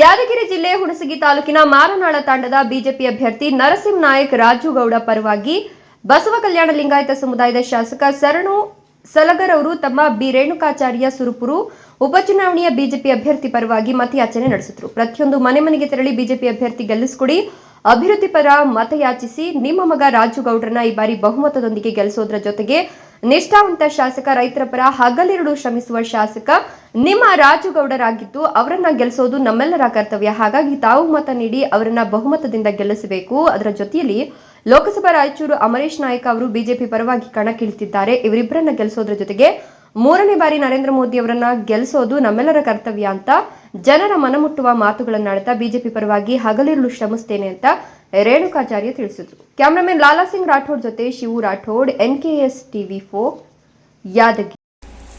ಯಾದಗಿರಿ ಜಿಲ್ಲೆ ಹುಣಸಗಿ ತಾಲೂಕಿನ ಮಾರನಾಳ ತಾಂಡದ ಬಿಜೆಪಿ ಅಭ್ಯರ್ಥಿ ನರಸಿಂಹ ನಾಯಕ್ ರಾಜುಗೌಡ ಪರವಾಗಿ ಬಸವ ಕಲ್ಯಾಣ ಲಿಂಗಾಯತ ಸಮುದಾಯದ ಶಾಸಕ ಸರಣು ಸಲಗರ್ ಅವರು ತಮ್ಮ ಬಿ ರೇಣುಕಾಚಾರ್ಯ ಸುರುಪುರು ಉಪಚುನಾವಣೆಯ ಬಿಜೆಪಿ ಅಭ್ಯರ್ಥಿ ಪರವಾಗಿ ಮತಯಾಚನೆ ನಡೆಸಿದರು. ಪ್ರತಿಯೊಂದು ಮನೆ ಮನೆಗೆ ತೆರಳಿ ಬಿಜೆಪಿ ಅಭ್ಯರ್ಥಿ ಗೆಲ್ಲಿಸಿಕೊಡಿ, ಅಭಿವೃದ್ಧಿ ಪರ ಮತಯಾಚಿಸಿ ನಿಮ್ಮ ಮಗ ರಾಜುಗೌಡರನ್ನ ಈ ಬಾರಿ ಬಹುಮತದೊಂದಿಗೆ ಗೆಲ್ಲಿಸೋದ್ರ ಜೊತೆಗೆ ನಿಷ್ಠಾವಂತ ಶಾಸಕ ರೈತರ ಪರ ಹಗಲಿರುಳು ಶ್ರಮಿಸುವ ಶಾಸಕ ನಿಮ್ಮ ರಾಜುಗೌಡರಾಗಿದ್ದು ಅವರನ್ನ ಗೆಲ್ಲಿಸೋದು ನಮ್ಮೆಲ್ಲರ ಕರ್ತವ್ಯ. ಹಾಗಾಗಿ ತಾವು ಮತ ನೀಡಿ ಅವರನ್ನ ಬಹುಮತದಿಂದ ಗೆಲ್ಲಿಸಬೇಕು. ಅದರ ಜೊತೆಯಲ್ಲಿ ಲೋಕಸಭಾ ರಾಯಚೂರು ಅಮರೇಶ್ ನಾಯಕ್ ಅವರು ಬಿಜೆಪಿ ಪರವಾಗಿ ಕಣಕ್ಕಿಳಿತಿದ್ದಾರೆ. ಇವರಿಬ್ಬರನ್ನ ಗೆಲ್ಲಿಸೋದ್ರ ಜೊತೆಗೆ ಮೂರನೇ ಬಾರಿ ನರೇಂದ್ರ ಮೋದಿ ಅವರನ್ನ ಗೆಲ್ಲಿಸೋದು ನಮ್ಮೆಲ್ಲರ ಕರ್ತವ್ಯ ಅಂತ ಜನರ ಮನಮುಟ್ಟುವ ಮಾತುಗಳನ್ನಾಡ್ತಾ ಬಿಜೆಪಿ ಪರವಾಗಿ ಹಗಲಿರುಳು ಶ್ರಮಿಸ್ತೇನೆ ಅಂತ ರೇಣುಕಾಚಾರ್ಯ ತಿಳಿಸಿದ್ರು. ಕ್ಯಾಮರಾಮನ್ ಲಾಲಾ ಸಿಂಗ್ ರಾಠೋಡ್ ಜೊತೆ Shivu Rathod, N S TV four, Yadagiri.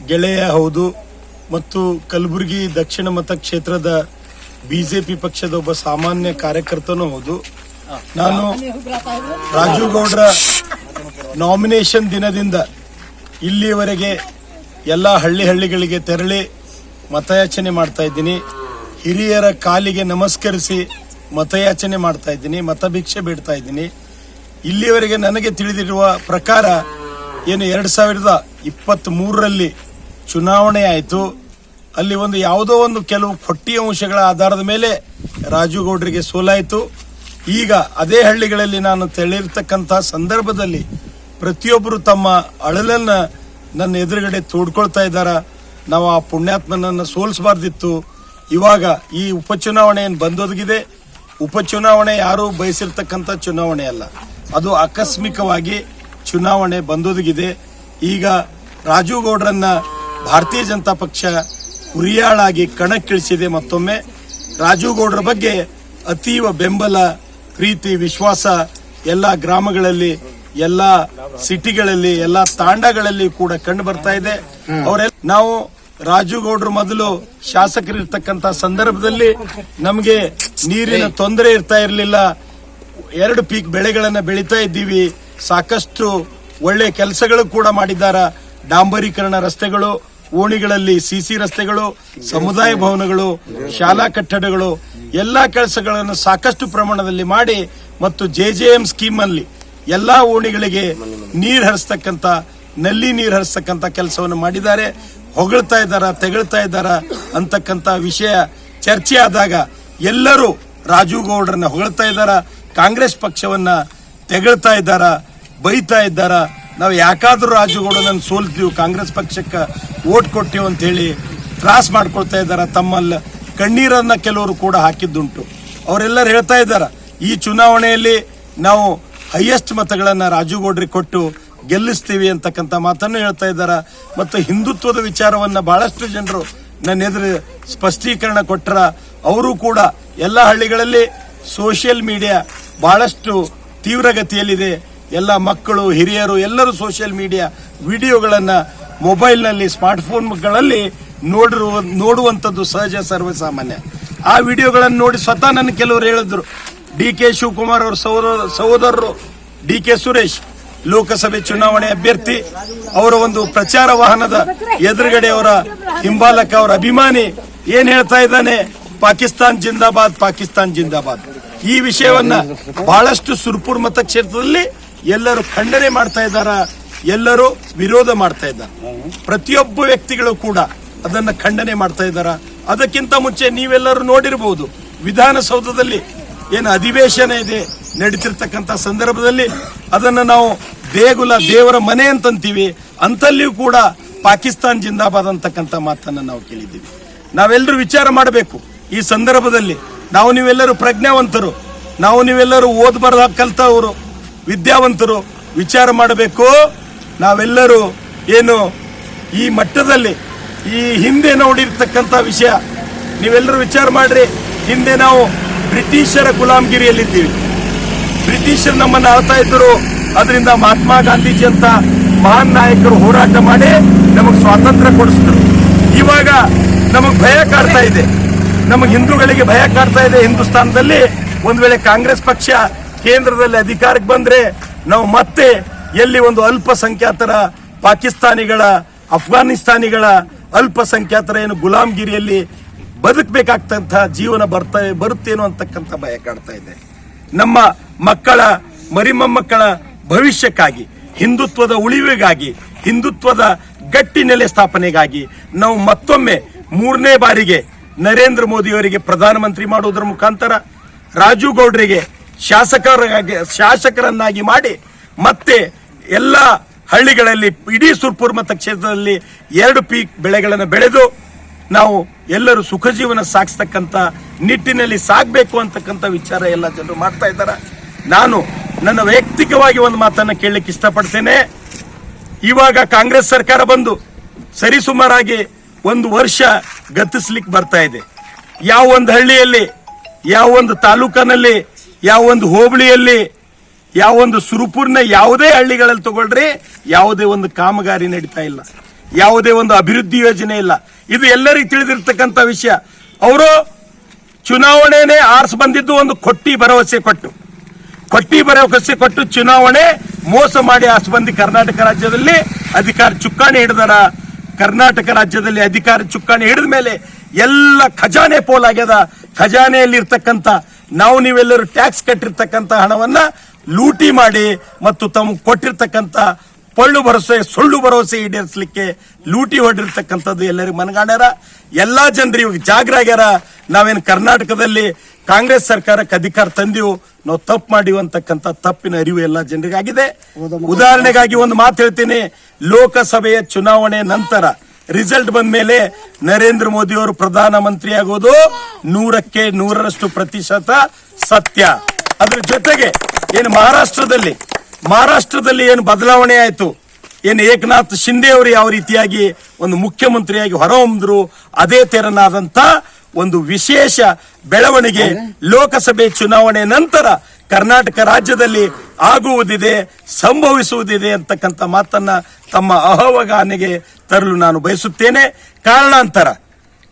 ಗೆಳೆಯ ಹೌದು ಮತ್ತು ಕಲಬುರಗಿ ದಕ್ಷಿಣ ಮತಕ್ಷೇತ್ರದ ಬಿಜೆಪಿ ಪಕ್ಷದ ಒಬ್ಬ ಸಾಮಾನ್ಯ ಕಾರ್ಯಕರ್ತನೂ ಹೌದು. ನಾನು ರಾಜು ಗೌಡ್ರ ನಾಮಿನೇಷನ್ ದಿನದಿಂದ ಇಲ್ಲಿಯವರೆಗೆ ಎಲ್ಲ ಹಳ್ಳಿ ಹಳ್ಳಿಗಳಿಗೆ ತೆರಳಿ ಮತಯಾಚನೆ ಮಾಡ್ತಾ ಇದ್ದೀನಿ. ಹಿರಿಯರ ಕಾಲಿಗೆ ನಮಸ್ಕರಿಸಿ ಮತಯಾಚನೆ ಮಾಡ್ತಾ ಇದ್ದೀನಿ, ಮತಭಿಕ್ಷೆ ಬೇಡ್ತಾ ಇದ್ದೀನಿ. ಇಲ್ಲಿಯವರೆಗೆ ನನಗೆ ತಿಳಿದಿರುವ ಪ್ರಕಾರ ಏನು ಎರಡು ಸಾವಿರದ ಇಪ್ಪತ್ತ್ ಮೂರರಲ್ಲಿ ಚುನಾವಣೆ ಆಯಿತು. ಅಲ್ಲಿ ಒಂದು ಯಾವುದೋ ಒಂದು ಕೆಲವು ಪಟ್ಟಿ ಅಂಶಗಳ ಆಧಾರದ ಮೇಲೆ ರಾಜುಗೌಡರಿಗೆ ಸೋಲಾಯಿತು. ಈಗ ಅದೇ ಹಳ್ಳಿಗಳಲ್ಲಿ ನಾನು ತೆಳಿರ್ತಕ್ಕಂಥ ಸಂದರ್ಭದಲ್ಲಿ ಪ್ರತಿಯೊಬ್ಬರು ತಮ್ಮ ಅಳಲನ್ನು ನನ್ನ ಎದುರುಗಡೆ ತೋಡ್ಕೊಳ್ತಾ ಇದ್ದಾರ? ನಾವು ಆ ಪುಣ್ಯಾತ್ಮನನ್ನು ಸೋಲಿಸಬಾರ್ದಿತ್ತು. ಇವಾಗ ಈ ಉಪಚುನಾವಣೆ ಏನು ಬಂದೊದಗಿದೆ? ಉಪಚುನಾವಣೆ ಯಾರು ಬಯಸಿರ್ತಕ್ಕಂಥ ಚುನಾವಣೆ ಅಲ್ಲ. ಅದು ಆಕಸ್ಮಿಕವಾಗಿ ಚುನಾವಣೆ ಬಂದೊದಗಿದೆ. ಈಗ ರಾಜು ಗೌಡ್ರನ್ನ ಭಾರತೀಯ ಜನತಾ ಪಕ್ಷ ಹುರಿಯಾಳಾಗಿ ಕಣಕ್ಕಿಳಿಸಿದೆ ಮತ್ತೊಮ್ಮೆ. ರಾಜು ಗೌಡ್ರ ಬಗ್ಗೆ ಅತೀವ ಬೆಂಬಲ ಪ್ರೀತಿ ವಿಶ್ವಾಸ ಎಲ್ಲ ಗ್ರಾಮಗಳಲ್ಲಿ ಎಲ್ಲ ಸಿಟಿಗಳಲ್ಲಿ ಎಲ್ಲ ತಾಂಡಗಳಲ್ಲಿ ಕೂಡ ಕಂಡು ಬರ್ತಾ ಇದೆ. ಅವರೆಲ್ಲ ನಾವು ರಾಜು ಗೌಡ್ರು ಮೊದಲು ಶಾಸಕರಿರ್ತಕ್ಕಂತ ಸಂದರ್ಭದಲ್ಲಿ ನಮಗೆ ನೀರಿನ ತೊಂದರೆ ಇರ್ತಾ ಇರಲಿಲ್ಲ. ಎರಡು ಪೀಕ್ ಬೆಳೆಗಳನ್ನ ಬೆಳೀತಾ ಇದ್ದೀವಿ. ಸಾಕಷ್ಟು ಒಳ್ಳೆ ಕೆಲಸಗಳು ಕೂಡ ಮಾಡಿದ್ದಾರ. ಡಾಂಬರೀಕರಣ ರಸ್ತೆಗಳು, ಓಣಿಗಳಲ್ಲಿ ಸಿಸಿ ರಸ್ತೆಗಳು, ಸಮುದಾಯ ಭವನಗಳು, ಶಾಲಾ ಕಟ್ಟಡಗಳು, ಎಲ್ಲಾ ಕೆಲಸಗಳನ್ನು ಸಾಕಷ್ಟು ಪ್ರಮಾಣದಲ್ಲಿ ಮಾಡಿ ಮತ್ತು ಜೆ ಜೆ ಎಂ ಸ್ಕೀಮ್ ಅಲ್ಲಿ ಎಲ್ಲಾ ಓಣಿಗಳಿಗೆ ನೀರು ಹರಿಸ್ತಕ್ಕಂತ ನಲ್ಲಿ ನೀರು ಹರಿಸ್ತಕ್ಕಂತ ಕೆಲಸವನ್ನು ಮಾಡಿದ್ದಾರೆ. ಹೊಗಳ್ತಾ ಇದ್ದಾರ, ತೆಗಳ್ತಾ ಇದ್ದಾರ ಅಂತಕ್ಕಂತ ವಿಷಯ ಚರ್ಚೆ ಆದಾಗ ಎಲ್ಲರೂ ರಾಜು ಗೌಡ್ರನ್ನ ಹೊಗಳ್ತಾ ಇದ್ದಾರ, ಕಾಂಗ್ರೆಸ್ ಪಕ್ಷವನ್ನ ತೆಗಳ್ತಾ ಇದ್ದಾರ, ಬೈತಾ ಇದ್ದಾರ? ನಾವು ಯಾಕಾದ್ರೂ ರಾಜುಗೌಡನ ಸೋಲ್ತೀವಿ, ಕಾಂಗ್ರೆಸ್ ಪಕ್ಷಕ್ಕೆ ಓಟ್ ಕೊಟ್ಟಿವಿ ಅಂತ ಹೇಳಿ ತ್ರಾಸ್ ಮಾಡ್ಕೊಳ್ತಾ ಇದ್ದಾರ? ತಮ್ಮಲ್ಲ ಕಣ್ಣೀರನ್ನ ಕೆಲವರು ಕೂಡ ಹಾಕಿದ್ದುಂಟು. ಅವರೆಲ್ಲರೂ ಹೇಳ್ತಾ ಇದ್ದಾರ, ಈ ಚುನಾವಣೆಯಲ್ಲಿ ನಾವು ಹೈಯೆಸ್ಟ್ ಮತಗಳನ್ನ ರಾಜುಗೌಡ್ರಿಗೆ ಕೊಟ್ಟು ಗೆಲ್ಲಿಸ್ತೀವಿ ಅಂತಕ್ಕಂಥ ಮಾತನ್ನು ಹೇಳ್ತಾ ಇದ್ದಾರ. ಮತ್ತು ಹಿಂದುತ್ವದ ವಿಚಾರವನ್ನ ಬಹಳಷ್ಟು ಜನರು ನನ್ನ ಎದುರು ಸ್ಪಷ್ಟೀಕರಣ ಕೊಟ್ಟರ ಅವರು ಕೂಡ ಎಲ್ಲ ಹಳ್ಳಿಗಳಲ್ಲಿ ಸೋಷಿಯಲ್ ಮೀಡಿಯಾ ಬಹಳಷ್ಟು ತೀವ್ರಗತಿಯಲ್ಲಿದೆ. ಎಲ್ಲ ಮಕ್ಕಳು, ಹಿರಿಯರು, ಎಲ್ಲರೂ ಸೋಷಿಯಲ್ ಮೀಡಿಯಾ ವಿಡಿಯೋಗಳನ್ನು ಮೊಬೈಲ್ನಲ್ಲಿ, ಸ್ಮಾರ್ಟ್ಫೋನ್ಗಳಲ್ಲಿ ನೋಡಿರುವ ನೋಡುವಂಥದ್ದು ಸಹಜ, ಸರ್ವಸಾಮಾನ್ಯ. ಆ ವಿಡಿಯೋಗಳನ್ನು ನೋಡಿ ಸ್ವತಃ ನನ್ನ ಕೆಲವರು ಹೇಳಿದ್ರು. ಡಿ ಕೆ ಶಿವಕುಮಾರ್ ಅವರ ಸಹೋದರ ಸಹೋದರರು, ಡಿ ಕೆ ಸುರೇಶ್ ಲೋಕಸಭೆ ಚುನಾವಣೆ ಅಭ್ಯರ್ಥಿ, ಅವರ ಒಂದು ಪ್ರಚಾರ ವಾಹನದ ಎದುರುಗಡೆ ಅವರ ಹಿಂಬಾಲಕ, ಅವರ ಅಭಿಮಾನಿ ಏನ್ ಹೇಳ್ತಾ ಇದ್ದಾನೆ? ಪಾಕಿಸ್ತಾನ್ ಜಿಂದಾಬಾದ್ ಪಾಕಿಸ್ತಾನ್ ಜಿಂದಾಬಾದ್. ಈ ವಿಷಯವನ್ನ ಬಹಳಷ್ಟು ಸುರ್ಪುರ್ ಮತಕ್ಷೇತ್ರದಲ್ಲಿ ಎಲ್ಲರೂ ಖಂಡನೆ ಮಾಡ್ತಾ ಇದ್ದಾರ, ಎಲ್ಲರೂ ವಿರೋಧ ಮಾಡ್ತಾ ಇದ್ದಾರೆ. ಪ್ರತಿಯೊಬ್ಬ ವ್ಯಕ್ತಿಗಳು ಕೂಡ ಅದನ್ನ ಖಂಡನೆ ಮಾಡ್ತಾ ಇದ್ದಾರ. ಅದಕ್ಕಿಂತ ಮುಂಚೆ ನೀವೆಲ್ಲರೂ ನೋಡಿರಬಹುದು ವಿಧಾನಸೌಧದಲ್ಲಿ ಏನು ಅಧಿವೇಶನ ಇದೆ ನಡೀತಿರ್ತಕ್ಕಂಥ ಸಂದರ್ಭದಲ್ಲಿ ಅದನ್ನ ನಾವು ದೇಗುಲ ದೇವರ ಮನೆ ಅಂತಂತೀವಿ, ಅಂತಲ್ಲಿಯೂ ಕೂಡ ಪಾಕಿಸ್ತಾನ್ ಜಿಂದಾಬಾದ್ ಅಂತಕ್ಕಂಥ ಮಾತನ್ನ ನಾವು ಕೇಳಿದ್ದೀವಿ. ನಾವೆಲ್ಲರೂ ವಿಚಾರ ಮಾಡಬೇಕು. ಈ ಸಂದರ್ಭದಲ್ಲಿ ನಾವು ನೀವೆಲ್ಲರೂ ಪ್ರಜ್ಞಾವಂತರು, ನಾವು ನೀವೆಲ್ಲರೂ ಓದ್ ಬರದ ಕಲ್ತವರು, ವಿದ್ಯಾವಂತರು, ವಿಚಾರ ಮಾಡಬೇಕು. ನಾವೆಲ್ಲರೂ ಏನು ಈ ಮಟ್ಟದಲ್ಲಿ, ಈ ಹಿಂದೆ ನೋಡಿರ್ತಕ್ಕಂಥ ವಿಷಯ, ನೀವೆಲ್ಲರೂ ವಿಚಾರ ಮಾಡ್ರಿ. ಹಿಂದೆ ನಾವು ಬ್ರಿಟಿಷರ ಗುಲಾಮಗಿರಿಯಲ್ಲಿದ್ದೀವಿ. ಬ್ರಿಟಿಷರು ನಮ್ಮನ್ನು ಆಳ್ತಾ ಇದ್ದರು. ಅದರಿಂದ ಮಹಾತ್ಮ ಗಾಂಧೀಜಿ ಅಂತ ಮಹಾನ್ ನಾಯಕರು ಹೋರಾಟ ಮಾಡಿ ನಮಗೆ ಸ್ವಾತಂತ್ರ್ಯ ಕೊಡಿಸಿದ್ರು. ಇವಾಗ ನಮಗೆ ಭಯ ಕಾಡ್ತಾ ಇದೆ. ನಮಗೆ ಹಿಂದೂಗಳಿಗೆ ಭಯ ಕಾಡ್ತಾ ಇದೆ. ಹಿಂದೂಸ್ತಾನದಲ್ಲಿ ಒಂದು ವೇಳೆ ಕಾಂಗ್ರೆಸ್ ಪಕ್ಷ ಕೇಂದ್ರದಲ್ಲಿ ಅಧಿಕಾರಕ್ಕೆ ಬಂದ್ರೆ ನಾವು ಮತ್ತೆ ಎಲ್ಲಿ ಒಂದು ಅಲ್ಪಸಂಖ್ಯಾತರ ಪಾಕಿಸ್ತಾನಿಗಳ, ಅಫ್ಘಾನಿಸ್ತಾನಿಗಳ ಅಲ್ಪಸಂಖ್ಯಾತರ ಏನು ಗುಲಾಮ್ಗಿರಿಯಲ್ಲಿ ಬದುಕಬೇಕಾಗ್ತಂತ ಜೀವನ ಬರ್ತಾ ಬರುತ್ತೇನೋ ಅಂತಕ್ಕಂಥ ಭಯ ಕಾಡ್ತಾ ಇದೆ. ನಮ್ಮ ಮಕ್ಕಳ ಮರಿಮೊಮ್ಮಕ್ಕಳ ಭವಿಷ್ಯಕ್ಕಾಗಿ, ಹಿಂದುತ್ವದ ಉಳಿವಿಗಾಗಿ, ಹಿಂದುತ್ವದ ಗಟ್ಟಿ ನೆಲೆ ಸ್ಥಾಪನೆಗಾಗಿ ನಾವು ಮತ್ತೊಮ್ಮೆ ಮೂರನೇ ಬಾರಿಗೆ ನರೇಂದ್ರ ಮೋದಿಯವರಿಗೆ ಪ್ರಧಾನಮಂತ್ರಿ ಮಾಡುವುದರ ಮುಖಾಂತರ ರಾಜು ಗೌಡ್ರಿಗೆ ಶಾಸಕರಾಗಿ, ಶಾಸಕರನ್ನಾಗಿ ಮಾಡಿ ಮತ್ತೆ ಎಲ್ಲ ಹಳ್ಳಿಗಳಲ್ಲಿ, ಇಡೀ ಸುರ್ಪುರ್ ಮತಕ್ಷೇತ್ರದಲ್ಲಿ ಎರಡು ಪೀಕ್ ಬೆಳೆಗಳನ್ನು ಬೆಳೆದು ನಾವು ಎಲ್ಲರೂ ಸುಖ ಜೀವನ ಸಾಗಿಸ್ತಕ್ಕಂಥ ನಿಟ್ಟಿನಲ್ಲಿ ಸಾಗಬೇಕು ಅಂತಕ್ಕಂಥ ವಿಚಾರ ಎಲ್ಲ ಜನರು ಮಾಡ್ತಾ ಇದ್ದಾರೆ. ನಾನು ನನ್ನ ವೈಯಕ್ತಿಕವಾಗಿ ಒಂದು ಮಾತನ್ನು ಕೇಳಲಿಕ್ಕೆ ಇಷ್ಟಪಡ್ತೇನೆ. ಇವಾಗ ಕಾಂಗ್ರೆಸ್ ಸರ್ಕಾರ ಬಂದು ಸರಿಸುಮಾರಾಗಿ ಒಂದು ವರ್ಷ ಗತಿಸ್ಲಿಕ್ಕೆ ಬರ್ತಾ ಇದೆ. ಯಾವ ಒಂದು ಹಳ್ಳಿಯಲ್ಲಿ, ಯಾವ ಒಂದು ತಾಲೂಕಿನಲ್ಲಿ, ಯಾವ ಒಂದು ಹೋಬಳಿಯಲ್ಲಿ, ಯಾವ ಒಂದು ಸುರುಪುರ್ನ ಯಾವುದೇ ಹಳ್ಳಿಗಳಲ್ಲಿ ತಗೊಳ್ರಿ, ಯಾವುದೇ ಒಂದು ಕಾಮಗಾರಿ ನಡೀತಾ ಇಲ್ಲ. ಯಾವುದೇ ಒಂದು ಅಭಿವೃದ್ಧಿ ಯೋಜನೆ ಇಲ್ಲ. ಇದು ಎಲ್ಲರಿಗೂ ತಿಳಿದಿರ್ತಕ್ಕಂಥ ವಿಷಯ. ಅವರು ಚುನಾವಣೆನೇ ಆರ್ಸ್ ಬಂದಿದ್ದು ಒಂದು ಕೊಟ್ಟಿ ಭರವಸೆ ಕೊಟ್ಟು. ಕೊಟ್ಟಿ ಭರವಸೆ ಕೊಟ್ಟು ಚುನಾವಣೆ ಮೋಸ ಮಾಡಿ ಆರ್ಸ್ ಬಂದು ಕರ್ನಾಟಕ ರಾಜ್ಯದಲ್ಲಿ ಅಧಿಕಾರ ಚುಕ್ಕಾಣಿ ಹಿಡಿದಾರ ಕರ್ನಾಟಕ ರಾಜ್ಯದಲ್ಲಿ ಅಧಿಕಾರ ಚುಕ್ಕಾಣಿ ಹಿಡಿದ ಮೇಲೆ ಎಲ್ಲ ಖಜಾನೆ ಪೋಲಾಗ್ಯದ ಖಜಾನೆಯಲ್ಲಿ ಇರ್ತಕ್ಕಂಥ ನಾವು ನೀವೆಲ್ಲರೂ ಟ್ಯಾಕ್ಸ್ ಕಟ್ಟಿರ್ತಕ್ಕಂಥ ಹಣವನ್ನ ಲೂಟಿ ಮಾಡಿ ಮತ್ತು ತಮ್ಮ ಕೊಟ್ಟಿರ್ತಕ್ಕಂಥ ಪೊಳ್ಳು ಭರವಸೆ, ಸುಳ್ಳು ಭರವಸೆ ಈಡೇರಿಸಲಿಕ್ಕೆ ಲೂಟಿ ಹೊಡಿರ್ತಕ್ಕಂಥದ್ದು ಎಲ್ಲರಿಗೂ ಮನಗಾಣ್ಯಾರ. ಎಲ್ಲ ಜನರು ಇವಾಗ ಜಾಗ್ರ ಆಗ್ಯಾರ ನಾವೇನು ಕರ್ನಾಟಕದಲ್ಲಿ ಕಾಂಗ್ರೆಸ್ ಸರ್ಕಾರಕ್ಕೆ ಅಧಿಕಾರ ತಂದೆವು, ನಾವು ತಪ್ಪು ಮಾಡಿವಂತಕ್ಕಂಥ ತಪ್ಪಿನ ಅರಿವು ಎಲ್ಲ ಜನರಿಗಾಗಿದೆ. ಉದಾಹರಣೆಗಾಗಿ ಒಂದು ಮಾತು ಹೇಳ್ತೀನಿ. ಲೋಕಸಭೆಯ ಚುನಾವಣೆ ನಂತರ ರಿಸಲ್ಟ್ ಬಂದ ಮೇಲೆ ನರೇಂದ್ರ ಮೋದಿ ಅವರು ಪ್ರಧಾನಮಂತ್ರಿ ಆಗೋದು ನೂರಕ್ಕೆ ನೂರರಷ್ಟು ಪ್ರತಿಶತ ಸತ್ಯ. ಅದ್ರ ಜೊತೆಗೆ ಏನು ಮಹಾರಾಷ್ಟ್ರದಲ್ಲಿ ಮಹಾರಾಷ್ಟ್ರದಲ್ಲಿ ಏನು ಬದಲಾವಣೆ ಆಯಿತು? ಏನು ಏಕನಾಥ್ ಶಿಂದೆ ಅವರು ಯಾವ ರೀತಿಯಾಗಿ ಒಂದು ಮುಖ್ಯಮಂತ್ರಿಯಾಗಿ ಹೊರಹೊಮ್ಮಿದ್ರು ಅದೇ ತೆರನಾದಂತ ಒಂದು ವಿಶೇಷ ಬೆಳವಣಿಗೆ ಲೋಕಸಭೆ ಚುನಾವಣೆ ನಂತರ ಕರ್ನಾಟಕ ರಾಜ್ಯದಲ್ಲಿ ಆಗುವುದಿದೆ ಸಂಭವಿಸುವುದಿದೆ ಅಂತಕ್ಕಂಥ ಮಾತನ್ನ ತಮ್ಮ ಅಹವಗಾನೆಗೆ ತರಲು ನಾನು ಬಯಸುತ್ತೇನೆ. ಕಾರಣಾಂತರ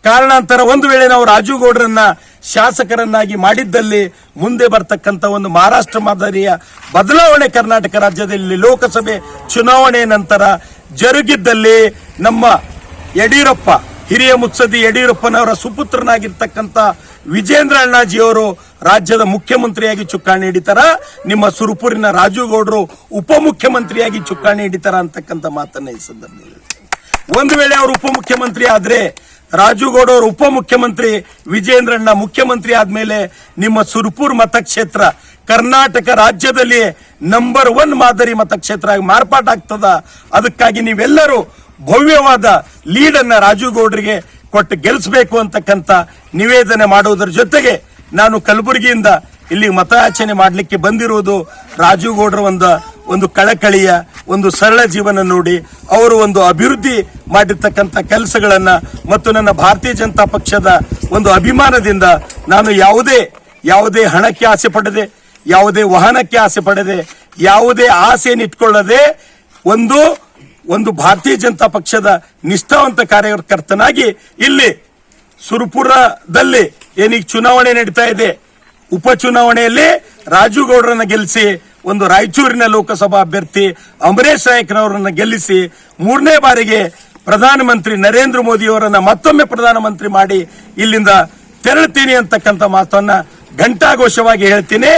ಕಾರಣಾಂತರ ಒಂದು ವೇಳೆ ನಾವು ರಾಜುಗೌಡರನ್ನ ಶಾಸಕರನ್ನಾಗಿ ಮಾಡಿದ್ದಲ್ಲಿ ಮುಂದೆ ಬರ್ತಕ್ಕಂಥ ಒಂದು ಮಹಾರಾಷ್ಟ್ರ ಮಾದರಿಯ ಬದಲಾವಣೆ ಕರ್ನಾಟಕ ರಾಜ್ಯದಲ್ಲಿ ಲೋಕಸಭೆ ಚುನಾವಣೆ ನಂತರ ಜರುಗಿದ್ದಲ್ಲಿ ನಮ್ಮ ಯಡಿಯೂರಪ್ಪ ಹಿರಿಯ ಮುತ್ಸದಿ ಯಡಿಯೂರಪ್ಪನವರ ಸುಪುತ್ರನಾಗಿರ್ತಕ್ಕಂಥ ವಿಜೇಂದ್ರ ಅಣ್ಣಾಜಿಯವರು ರಾಜ್ಯದ ಮುಖ್ಯಮಂತ್ರಿಯಾಗಿ ಚುಕ್ಕಾಣಿ ಹಿಡಿತಾರ ನಿಮ್ಮ ಸುರುಪುರಿನ ರಾಜು ಗೌಡ್ರು ಉಪಮುಖ್ಯಮಂತ್ರಿಯಾಗಿ ಚುಕ್ಕಾಣಿ ಹಿಡಿತಾರ ಅಂತಕ್ಕಂಥ ಮಾತನ್ನ ಈ ಸಂದರ್ಭದಲ್ಲಿ. ಒಂದು ವೇಳೆ ಅವರು ಉಪಮುಖ್ಯಮಂತ್ರಿ ಆದ್ರೆ ರಾಜುಗೌಡ ಅವರು ಉಪಮುಖ್ಯಮಂತ್ರಿ ವಿಜೇಂದ್ರಣ್ಣ ಮುಖ್ಯಮಂತ್ರಿ ಆದ್ಮೇಲೆ ನಿಮ್ಮ ಸುರ್ಪುರ್ ಮತಕ್ಷೇತ್ರ ಕರ್ನಾಟಕ ರಾಜ್ಯದಲ್ಲಿ ನಂಬರ್ ಒನ್ ಮಾದರಿ ಮತಕ್ಷೇತ್ರ ಆಗಿ ಮಾರ್ಪಾಟಾಗ್ತದ ಅದಕ್ಕಾಗಿ ನೀವೆಲ್ಲರೂ ಭವ್ಯವಾದ ಲೀಡನ್ನು ರಾಜೀವ್ ಗೌಡ್ರಿಗೆ ಕೊಟ್ಟು ಗೆಲ್ಲಿಸಬೇಕು ಅಂತಕ್ಕಂಥ ನಿವೇದನೆ ಮಾಡುವುದರ ಜೊತೆಗೆ ನಾನು ಕಲಬುರಗಿಯಿಂದ ಇಲ್ಲಿ ಮತಯಾಚನೆ ಮಾಡಲಿಕ್ಕೆ ಬಂದಿರುವುದು ರಾಜುಗೌಡರ ಒಂದು ಒಂದು ಕಳಕಳಿಯ, ಒಂದು ಸರಳ ಜೀವನ ನೋಡಿ ಅವರು ಒಂದು ಅಭಿವೃದ್ಧಿ ಮಾಡಿರ್ತಕ್ಕಂಥ ಕೆಲಸಗಳನ್ನ ಮತ್ತು ನನ್ನ ಭಾರತೀಯ ಜನತಾ ಪಕ್ಷದ ಒಂದು ಅಭಿಮಾನದಿಂದ ನಾನು ಯಾವುದೇ ಯಾವುದೇ ಹಣಕ್ಕೆ ಆಸೆ ಪಡದೆ, ಯಾವುದೇ ವಾಹನಕ್ಕೆ ಆಸೆ ಪಡದೆ, ಯಾವುದೇ ಆಸೆಯನ್ನು ಇಟ್ಕೊಳ್ಳದೆ ಒಂದು ಒಂದು ಭಾರತೀಯ ಜನತಾ ಪಕ್ಷದ ನಿಷ್ಠಾವಂತ ಕಾರ್ಯಕರ್ತನಾಗಿ ಇಲ್ಲಿ ಸುರಪುರದಲ್ಲಿ ಏನೀಗ ಚುನಾವಣೆ ನಡೀತಾ ಇದೆ. ಉಪಚುನಾವಣೆಯಲ್ಲಿ ರಾಜು ಗೌಡ್ರನ್ನ ಗೆಲ್ಲಿಸಿ, ಒಂದು ರಾಯಚೂರಿನ ಲೋಕಸಭಾ ಅಭ್ಯರ್ಥಿ ಅಮರೇಶ್ ನಾಯಕನವರನ್ನ ಗೆಲ್ಲಿಸಿ, ಮೂರನೇ ಬಾರಿಗೆ ಪ್ರಧಾನಮಂತ್ರಿ ನರೇಂದ್ರ ಮೋದಿ ಅವರನ್ನ ಮತ್ತೊಮ್ಮೆ ಪ್ರಧಾನಮಂತ್ರಿ ಮಾಡಿ ಇಲ್ಲಿಂದ ತೆರಳ್ತೀನಿ ಅಂತಕ್ಕಂಥ ಮಾತನ್ನ ಘಂಟಾಘೋಷವಾಗಿ ಹೇಳ್ತೀನಿ.